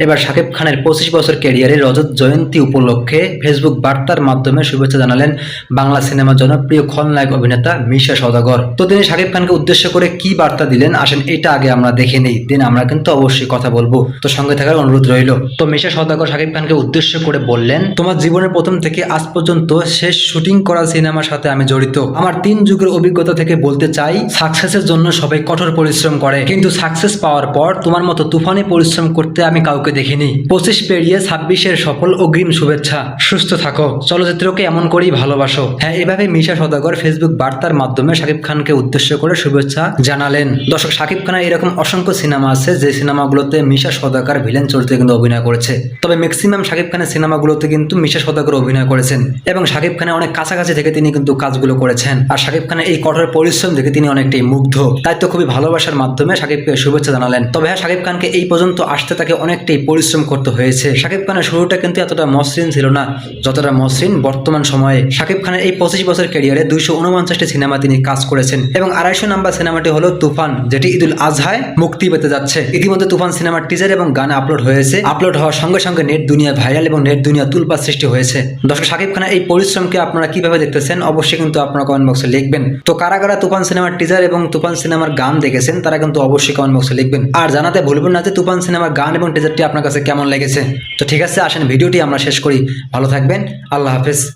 এবার শাকিব খানের পঁচিশ বছর ক্যারিয়ারে রজত জয়ন্তী উপলক্ষে ফেসবুক বার্তার মাধ্যমে শুভেচ্ছা জানালেন বাংলা সিনেমার জনপ্রিয় খলনায়ক অভিনেতা মিশা সদাগর তো তিনি শাকিব খানকে উদ্দেশ্য করে কি বার্তা দিলেন? আসেন, এটা আগে আমরা দেখে নেই। দিন আমরা কিন্তু অবশ্যই কথা বলব। তো সঙ্গে থাকার অনুরোধ রইল। তো মিশা সদাগর শাকিব খানকে উদ্দেশ্য করে বললেন, তোমার জীবনের প্রথম থেকে আজ পর্যন্ত শেষ শুটিং করা সিনেমার সাথে আমি জড়িত। আমার তিন যুগের অভিজ্ঞতা থেকে বলতে চাই, সাকসেসের জন্য সবাই কঠোর পরিশ্রম করে। কিন্তু সাকসেস পাওয়ার পর তোমার মতো তুফানে পরিশ্রম করতে আমি কাউকে দেখিনি। পঁচিশ পেরিয়ে ছাব্বিশের সফল অগ্রিম শুভেচ্ছা। সুস্থ থাকো। চলচ্চিত্রকে এমন করেই ভালোবাসো। হ্যাঁ এভাবে মিশা সদাগর ফেসবুক বার্তার মাধ্যমে শাকিব খানকে উদ্দেশ্য করে শুভেচ্ছা জানালেন। দর্শক, শাকিব খানের এরকম অসংখ্য সিনেমা আছে, যে সিনেমাগুলোতে মিশা সদাগর ভিলেন চরিত্রে কিন্তু অভিনয় করেছে। তবে ম্যাক্সিমাম শাকিব খানের সিনেমাগুলোতে কিন্তু মিশা সদাগর অভিনয় করেছেন এবং শাকিব খানের অনেক কাছাকাছি থেকে তিনি কিন্তু কাজগুলো করেছেন। আর শাকিব খানের এই কঠোর পরিশ্রম দেখে তিনি অনেকটাই মুগ্ধ। তাই তো খুবই ভালোবাসার মাধ্যমে শাকিবকে শুভেচ্ছা জানালেন। তবে হ্যাঁ শাকিব খানকে এই পর্যন্ত আসতে তাকে অনেকটাই পরিশ্রম করতে হয়েছে। শাকিব খানের শুরুটা কিন্তু এতটা মসৃণ ছিল না, যতটা মসৃণ বর্তমান সময়ে। শাকিব খানের এই পঁচিশ বছর ক্যারিয়ারে দুইশো উনপঞ্চাশটি সিনেমা তিনি কাজ করেছেন এবং আড়াইশো নাম্বার সিনেমাটি হলো তুফান, যেটি ঈদুল আজহায় মুক্তি পেতে যাচ্ছে। ইতিমধ্যে তুফান সিনেমার টিজার এবং গান আপলোড হয়েছে। আপলোড হওয়ার সঙ্গে সঙ্গে নেট দুনিয়া ভাইরাল এবং নেট দুনিয়া তুলপার সৃষ্টি হয়েছে। দর্শক, শাকিব খানের এই পরিশ্রমকে আপনারা কীভাবে দেখতেছেন অবশ্যই কিন্তু আপনারা কমেন্ট বক্সে লিখবেন। তো কারা কারা তুফান সিনেমার টিজার এবং তুফান সিনেমার গান দেখেছেন, তারা কিন্তু অবশ্যই কমেন্ট বক্সে লিখবেন। আর জানাতে ভুলবেন না যে তুফান সিনেমার গান এবং টিজারটি আপনার কাছে কেমন লেগেছে? তো ঠিক আছে, আসেন, ভিডিওটি আমরা শেষ করি। ভালো থাকবেন, আল্লাহ হাফেজ।